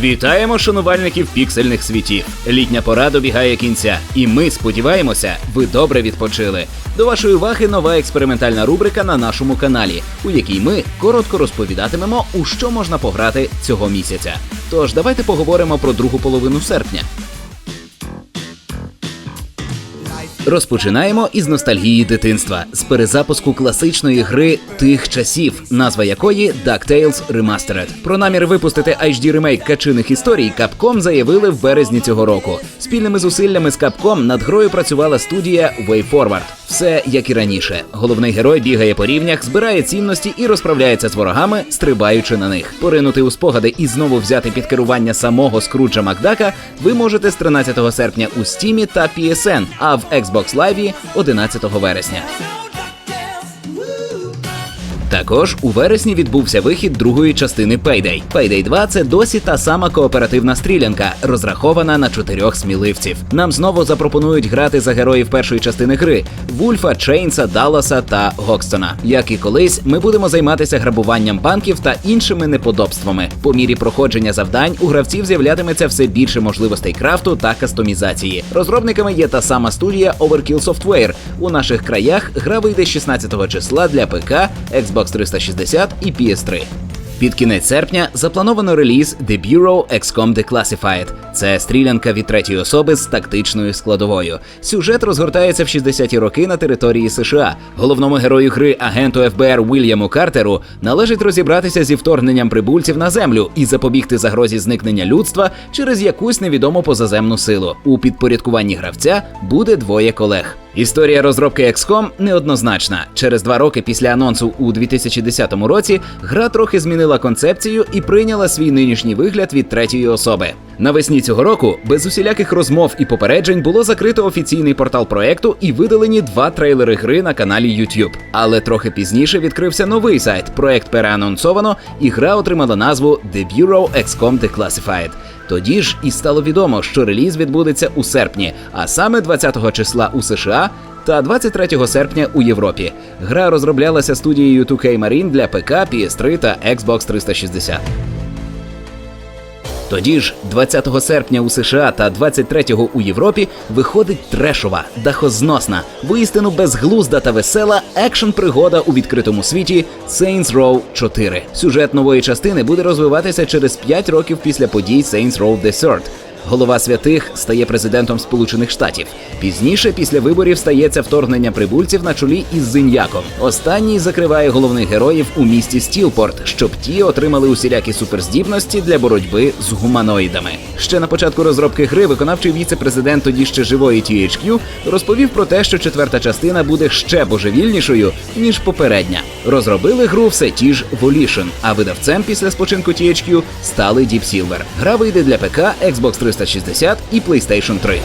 Вітаємо шанувальників піксельних світів. Літня пора добігає кінця, і ми сподіваємося, ви добре відпочили. До вашої уваги нова експериментальна рубрика на нашому каналі, у якій ми коротко розповідатимемо, у що можна пограти цього місяця. Тож давайте поговоримо про другу половину серпня. Розпочинаємо із ностальгії дитинства з перезапуску класичної гри тих часів, назва якої DuckTales Remastered. Про намір випустити HD ремейк качиних історій Capcom заявили в березні цього року. Спільними зусиллями з Capcom над грою працювала студія WayForward. Все як і раніше. Головний герой бігає по рівнях, збирає цінності і розправляється з ворогами, стрибаючи на них. Поринути у спогади і знову взяти під керування самого Скруджа Макдака ви можете з 13 серпня у Стімі та PSN, а в Xbox Live 11 вересня. Також у вересні відбувся вихід другої частини Payday. Payday 2 – це досі та сама кооперативна стрілянка, розрахована на чотирьох сміливців. Нам знову запропонують грати за героїв першої частини гри: Вульфа, Чейнса, Далласа та Гокстона. Як і колись, ми будемо займатися грабуванням банків та іншими неподобствами. По мірі проходження завдань у гравців з'являтиметься все більше можливостей крафту та кастомізації. Розробниками є та сама студія Overkill Software. У наших краях гра вийде 16 числа для ПК, Xbox 360 і PS3. Під кінець серпня заплановано реліз The Bureau XCOM Declassified. Це стрілянка від третьої особи з тактичною складовою. Сюжет розгортається в 60-ті роки на території США. Головному герою гри агенту ФБР Вільяму Картеру належить розібратися зі вторгненням прибульців на землю і запобігти загрозі зникнення людства через якусь невідому позаземну силу. У підпорядкуванні гравця буде двоє колег. Історія розробки XCOM неоднозначна. Через два роки після анонсу у 2010 році гра трохи змінила концепцію і прийняла свій нинішній вигляд від третьої особи. Навесні цього року без усіляких розмов і попереджень було закрито офіційний портал проекту і видалені два трейлери гри на каналі YouTube. Але трохи пізніше відкрився новий сайт. Проект переанонсовано, і гра отримала назву The Bureau XCOM Declassified. Тоді ж і стало відомо, що реліз відбудеться у серпні, а саме 20 числа у США та 23 серпня у Європі. Гра розроблялася студією 2K Marine для ПК, PS3 та Xbox 360. Тоді ж, 20 серпня у США та 23-го у Європі виходить трешова, дахозносна, воістину безглузда та весела екшн-пригода у відкритому світі Saints Row 4. Сюжет нової частини буде розвиватися через 5 років після подій Saints Row The. Голова святих стає президентом Сполучених Штатів. Пізніше, після виборів, стається вторгнення прибульців на чолі із Зиньяком. Останній закриває головних героїв у місті Стілпорт, щоб ті отримали усілякі суперздібності для боротьби з гуманоїдами. Ще на початку розробки гри виконавчий віце-президент тоді ще живої THQ розповів про те, що четверта частина буде ще божевільнішою ніж попередня. Розробили гру все ті ж Volition, а видавцем після спочинку THQ стали Deep Silver. Гра вийде для ПК, Xbox 360 і PlayStation 3.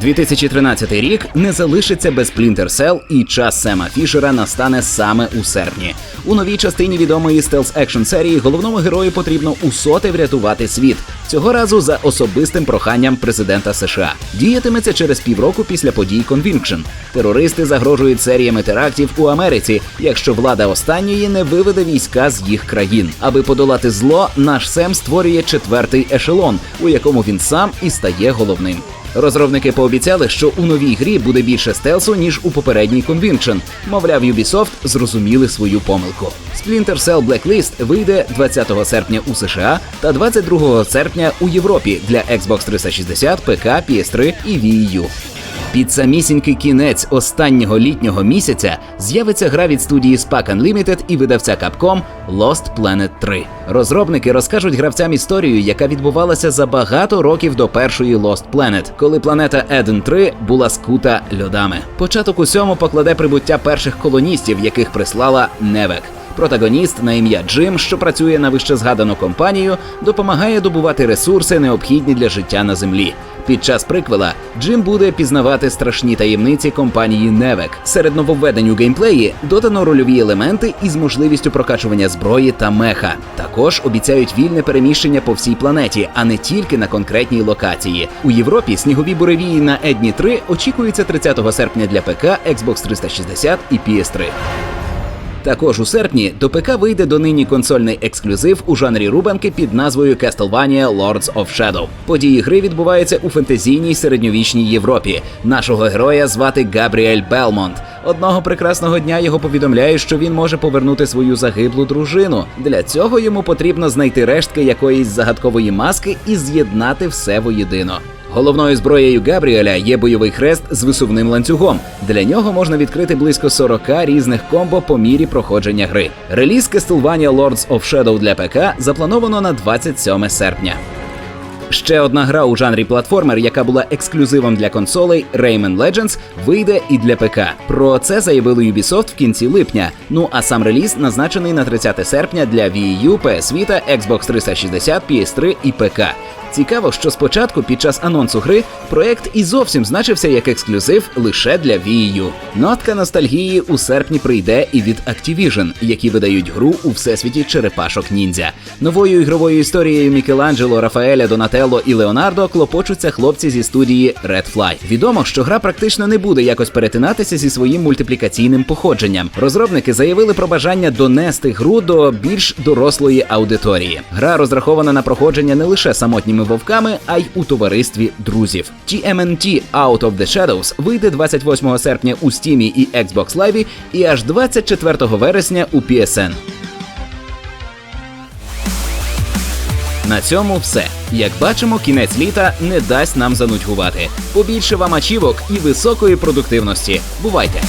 2013 рік не залишиться без Splinter Cell і час Сема Фішера настане саме у серпні. У новій частині відомої стелс екшн серії головному герою потрібно усоти врятувати світ. Цього разу за особистим проханням президента США. Діятиметься через півроку після подій Conviction. Терористи загрожують серіями терактів у Америці, якщо влада останньої не виведе війська з їх країн. Аби подолати зло, наш Сем створює четвертий ешелон, у якому він сам і стає головним. Розробники пообіцяли, що у новій грі буде більше стелсу, ніж у попередній Conviction. Мовляв, Ubisoft зрозуміли свою помилку. Splinter Cell Blacklist вийде 20 серпня у США та 22 серпня у Європі для Xbox 360, ПК, PS3 і Wii U. Під самісінький кінець останнього літнього місяця з'явиться гра від студії SPAC Unlimited і видавця Capcom Lost Planet 3. Розробники розкажуть гравцям історію, яка відбувалася за багато років до першої Lost Planet, коли планета Eden 3 була скута льодами. Початок усьому покладе прибуття перших колоністів, яких прислала Невек. Протагоніст на ім'я Джим, що працює на вищезгадану компанію, допомагає добувати ресурси, необхідні для життя на землі. Під час приквела Джим буде пізнавати страшні таємниці компанії Невек. Серед нововведень у геймплеї додано рольові елементи із можливістю прокачування зброї та меха. Також обіцяють вільне переміщення по всій планеті, а не тільки на конкретній локації. У Європі снігові буревії на Едні 3 очікуються 30 серпня для ПК, Xbox 360 і PS3. Також у серпні до ПК вийде донині консольний ексклюзив у жанрі рубанки під назвою Castlevania Lords of Shadow. Події гри відбуваються у фентезійній середньовічній Європі. Нашого героя звати Габріель Белмонт. Одного прекрасного дня його повідомляють, що він може повернути свою загиблу дружину. Для цього йому потрібно знайти рештки якоїсь загадкової маски і з'єднати все воєдино. Головною зброєю Габріеля є бойовий хрест з висувним ланцюгом. Для нього можна відкрити близько 40 різних комбо по мірі проходження гри. Реліз Castlevania Lords of Shadow для ПК заплановано на 27 серпня. Ще одна гра у жанрі платформер, яка була ексклюзивом для консолей Rayman Legends, вийде і для ПК. Про це заявили Ubisoft в кінці липня. Ну а сам реліз назначений на 30 серпня для Wii U, PS Vita, Xbox 360, PS3 і ПК. Цікаво, що спочатку під час анонсу гри проект і зовсім значився як ексклюзив лише для Wii U. Нотка ностальгії у серпні прийде і від Activision, які видають гру у всесвіті черепашок ніндзя. Новою ігровою історією Мікеланджело, Рафаеля, Донателло і Леонардо клопочуться хлопці зі студії Red Fly. Відомо, що гра практично не буде якось перетинатися зі своїм мультиплікаційним походженням. Розробники заявили про бажання донести гру до більш дорослої аудиторії. Гра розрахована на проходження не лише самотніми вовками, а й у товаристві друзів. TMNT Out of the Shadows вийде 28 серпня у Steam і Xbox Live і аж 24 вересня у PSN. На цьому все. Як бачимо, кінець літа не дасть нам занудьгувати. Побільше вам ачівок і високої продуктивності. Бувайте!